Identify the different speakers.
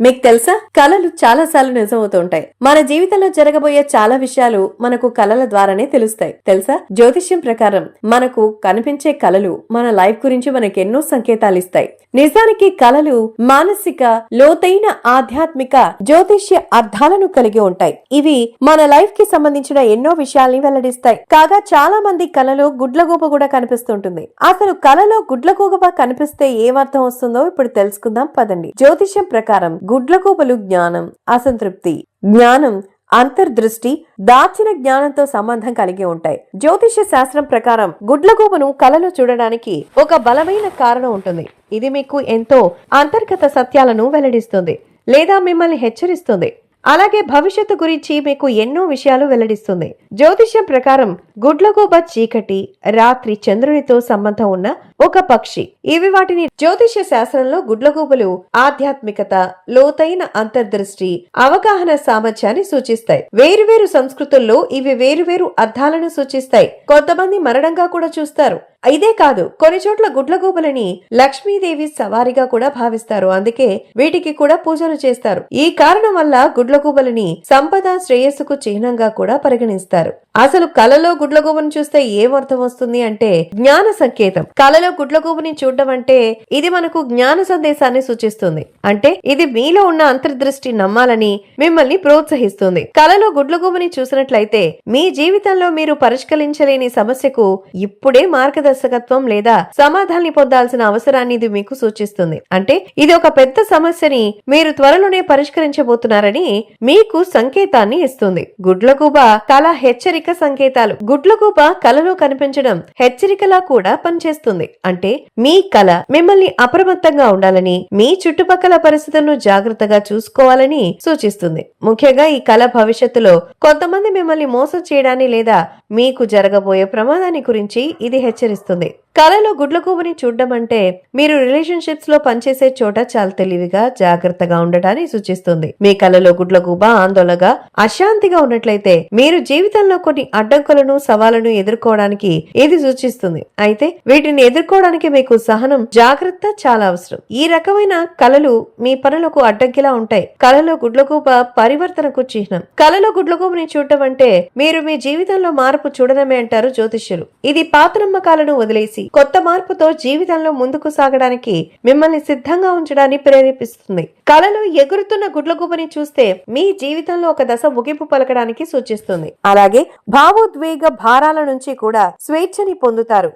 Speaker 1: మీకు తెలుసా? కళలు చాలా సార్లు నిజమవుతుంటాయి. మన జీవితంలో జరగబోయే చాలా విషయాలు మనకు కళల ద్వారానే తెలుస్తాయి. తెలుసా? జ్యోతిష్యం ప్రకారం మనకు కనిపించే కళలు మన లైఫ్ గురించి మనకు ఎన్నో సంకేతాలు ఇస్తాయి. నిజానికి కళలు మానసిక లోతైన ఆధ్యాత్మిక జ్యోతిష్య అర్థాలను కలిగి ఉంటాయి. ఇవి మన లైఫ్కి సంబంధించిన ఎన్నో విషయాల్ని వెల్లడిస్తాయి. కాగా చాలా మంది కళలో గుడ్లగూబ కూడా కనిపిస్తుంటుంది. అసలు కళలో గుడ్లగూబ కనిపిస్తే ఏమర్థం వస్తుందో ఇప్పుడు తెలుసుకుందాం. పదండి. జ్యోతిష్యం ప్రకారం గుడ్లగూబలు జ్ఞానం అసంతృప్తి. జ్ఞానం అంతర్దృష్టి దాచిన జ్ఞానంతో సంబంధం కలిగి ఉంటాయి. జ్యోతిష్య శాస్త్రం ప్రకారం గుడ్లగూబను కలలో చూడడానికి ఒక బలమైన కారణం ఉంటుంది. ఇది మీకు ఎంతో అంతర్గత సత్యాలను వెల్లడిస్తుంది. లేదా మిమ్మల్ని హెచ్చరిస్తుంది. అలాగే భవిష్యత్తు గురించి మీకు ఎన్నో విషయాలు వెల్లడిస్తుంది. జ్యోతిష్యం ప్రకారం గుడ్లగూబ చీకటి రాత్రి చంద్రునితో సంబంధం ఉన్న ఒక పక్షి. ఇవి వాటిని జ్యోతిష్య శాస్త్రంలో గుడ్లగూబలు ఆధ్యాత్మికత లోతైన అంతర్దృష్టి అవగాహన సామర్థ్యాన్ని సూచిస్తాయి. వేరువేరు సంస్కృతుల్లో ఇవి వేరువేరు అర్థాలను సూచిస్తాయి. కొంతమంది మరణంగా కూడా చూస్తారు. ఇదే కాదు కొన్ని చోట్ల గుడ్లగూబలని లక్ష్మీదేవి సవారిగా కూడా భావిస్తారు. అందుకే వీటికి కూడా పూజలు చేస్తారు. ఈ కారణం వల్ల గుడ్లగూబలని సంపద శ్రేయస్సుకు చిహ్నంగా కూడా పరిగణిస్తారు. అసలు కలలో గుడ్లగూబను చూస్తే ఏం అర్థం వస్తుంది అంటే జ్ఞాన సంకేతం. కలలో గుడ్లగూబని చూడడం అంటే ఇది మనకు జ్ఞాన సందేశాన్ని సూచిస్తుంది. అంటే ఇది మీలో ఉన్న అంతర్దృష్టి నమ్మాలని మిమ్మల్ని ప్రోత్సహిస్తుంది. కలలో గుడ్లగూబని చూసినట్లయితే మీ జీవితంలో మీరు పరిష్కరించలేని సమస్యకు ఇప్పుడే మార్గదర్శకత్వం లేదా సమాధాన్ని పొందాల్సిన అవసరాన్ని ఇది మీకు సూచిస్తుంది. అంటే ఇది ఒక పెద్ద సమస్యని మీరు త్వరలోనే పరిష్కరించబోతున్నారని మీకు సంకేతాన్ని ఇస్తుంది. గుడ్లగూబ కళ హెచ్చరిక సంకేతాలు. గుడ్లగూబ కలలో కనిపించడం హెచ్చరికలా కూడా పనిచేస్తుంది. అంటే మీ కళ మిమ్మల్ని అప్రమత్తంగా ఉండాలని మీ చుట్టుపక్కల పరిస్థితులను జాగ్రత్తగా చూసుకోవాలని సూచిస్తుంది. ముఖ్యంగా ఈ కళ భవిష్యత్తులో కొంతమంది మిమ్మల్ని మోసం చేయడాన్ని లేదా మీకు జరగబోయే ప్రమాదాన్ని గురించి ఇది హెచ్చరిస్తుంది. కళలో గుడ్లగూబని చూడడం అంటే మీరు రిలేషన్షిప్స్లో పనిచేసే చోట చాలా తెలివిగా జాగ్రత్తగా ఉండటాన్ని సూచిస్తుంది. మీ కళలో గుడ్లగూబ ఆందోళనగా అశాంతిగా ఉన్నట్లయితే మీరు జీవితంలో కొన్ని అడ్డంకులను సవాళ్ళను ఎదుర్కోవడానికి ఇది సూచిస్తుంది. అయితే వీటిని ఎదుర్కోవడానికి మీకు సహనం జాగ్రత్త చాలా అవసరం. ఈ రకమైన కళలు మీ పనులకు అడ్డంకిలా ఉంటాయి. కళలో గుడ్లగూబ పరివర్తనకు చిహ్నం. కళలో గుడ్లగూబని చూడటం అంటే మీరు మీ జీవితంలో మార్పు చూడడమే అంటారు జ్యోతిష్యులు. ఇది పాత నమ్మకాలను వదిలేసి కొత్త మార్పుతో జీవితంలో ముందుకు సాగడానికి మిమ్మల్ని సిద్ధంగా ఉంచడాన్ని ప్రేరేపిస్తుంది. కళలో ఎగురుతున్న గుడ్లగూబని చూస్తే మీ జీవితంలో ఒక దశ ముగింపు పలకడానికి సూచిస్తుంది. అలాగే భావోద్వేగ భారాల నుంచి కూడా స్వేచ్ఛని పొందుతారు.